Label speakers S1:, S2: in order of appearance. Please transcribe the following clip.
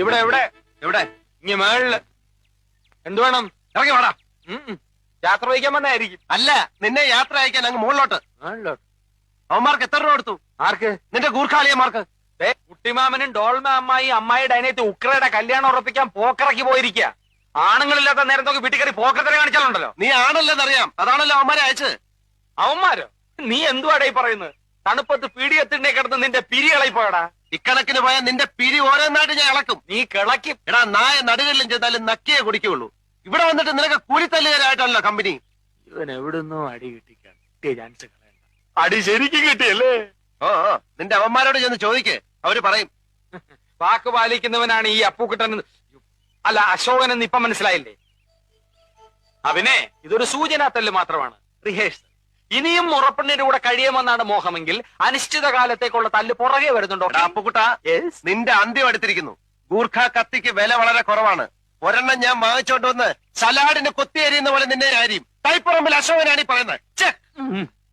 S1: ഇവിടെ എവിടെ
S2: എവിടെ
S1: ഇങ്ങ മേളിൽ. എന്തു വേണം?
S2: ഇറങ്ങി വാടാ.
S1: യാത്ര വഹിക്കാൻ വന്നായിരിക്കും.
S2: അല്ല നിന്നെ യാത്ര അയക്കാൻ അങ്ങ് മുകളിലോട്ട്.
S1: മുകളിലോട്ട്
S2: അവന്മാർക്ക് എത്ര രൂപ കൊടുത്തു?
S1: ആർക്ക്?
S2: നിന്റെ
S1: ഗൂർഖാളിയന്മാർക്ക്. കുട്ടിമാമനും ഡോൾമ അമ്മായി അമ്മായിയുടെ അനിയത്തി ഉക്രയുടെ കല്യാണം ഉറപ്പിക്കാൻ പോക്കറക്കി പോയിരിക്കുക ആണുങ്ങളില്ലാത്ത നേരം നോക്കി വീട്ടിൽ കയറി പോക്കത്തിനെ കാണിച്ചാലുണ്ടല്ലോ.
S2: നീ ആണല്ലെന്നറിയാം. അതാണല്ലോ അവന്മാരെ അയച്ചത്.
S1: അവന്മാരോ? നീ എന്തുവാടാ ഈ പറയുന്നത്? തണുപ്പത്ത് പീടിയത്തിന്റെ കിടന്ന് നിന്റെ പിരികളായി പോയടാ
S2: ഇക്കണക്കിന് പോയാൽ നിന്റെ പിരി ഓരോന്നായിട്ട് ഞാൻ ഇളക്കും.
S1: നീ കിളക്കും
S2: എടാ നായ നടുകളിലും ചെന്നാലും നക്കിയേ കുടിക്കുള്ളൂ ഇവിടെ വന്നിട്ട് നിനക്ക് കൂലിത്തല്ലുകാരായിട്ടല്ലോ കമ്പനി.
S1: ഇവൻ എവിടുന്നോ അടി കിട്ടിക്കാൻ കിട്ടിയ ചാൻസ് കളയണ്ട അടി ശരിക്കും കിട്ടിയല്ലേ?
S2: ഓ ഓ, നിന്റെ അവന്മാരോട് ചെന്ന് ചോദിക്കേ. അവർ പറയും.
S1: വാക്ക് പാലിക്കുന്നവനാണ് ഈ അപ്പൂക്കുട്ടൻ എന്ന്- അല്ല അശോകൻ എന്ന് ഇപ്പൊ മനസ്സിലായില്ലേ? അവനെ ഇതൊരു സൂചന സൂചനാത്തല്ല് മാത്രമാണ്. റിഹേഴ്സൽ. ഇനിയും മുറപ്പെണ്ണിന്റെ കൂടെ കഴിയുമെന്നാണ് മോഹമെങ്കിൽ അനിശ്ചിത കാലത്തേക്കുള്ള തല്ല് പുറകെ വരുന്നുണ്ടോ?
S2: അപ്പുകുട്ട നിന്റെ അന്ത്യം എടുത്തിരിക്കുന്നു ഗൂർഖ കത്തിക്ക് വില വളരെ കുറവാണ്. ഒരെണ്ണം ഞാൻ വാങ്ങിച്ചോണ്ട് വന്ന് സലാഡിന് കൊത്തിയേരിയുന്ന പോലെ നിന്നെ ആരെയും തൈപ്പുറമ്പിൽ അശോകനാണ് ഈ പറയുന്നത്.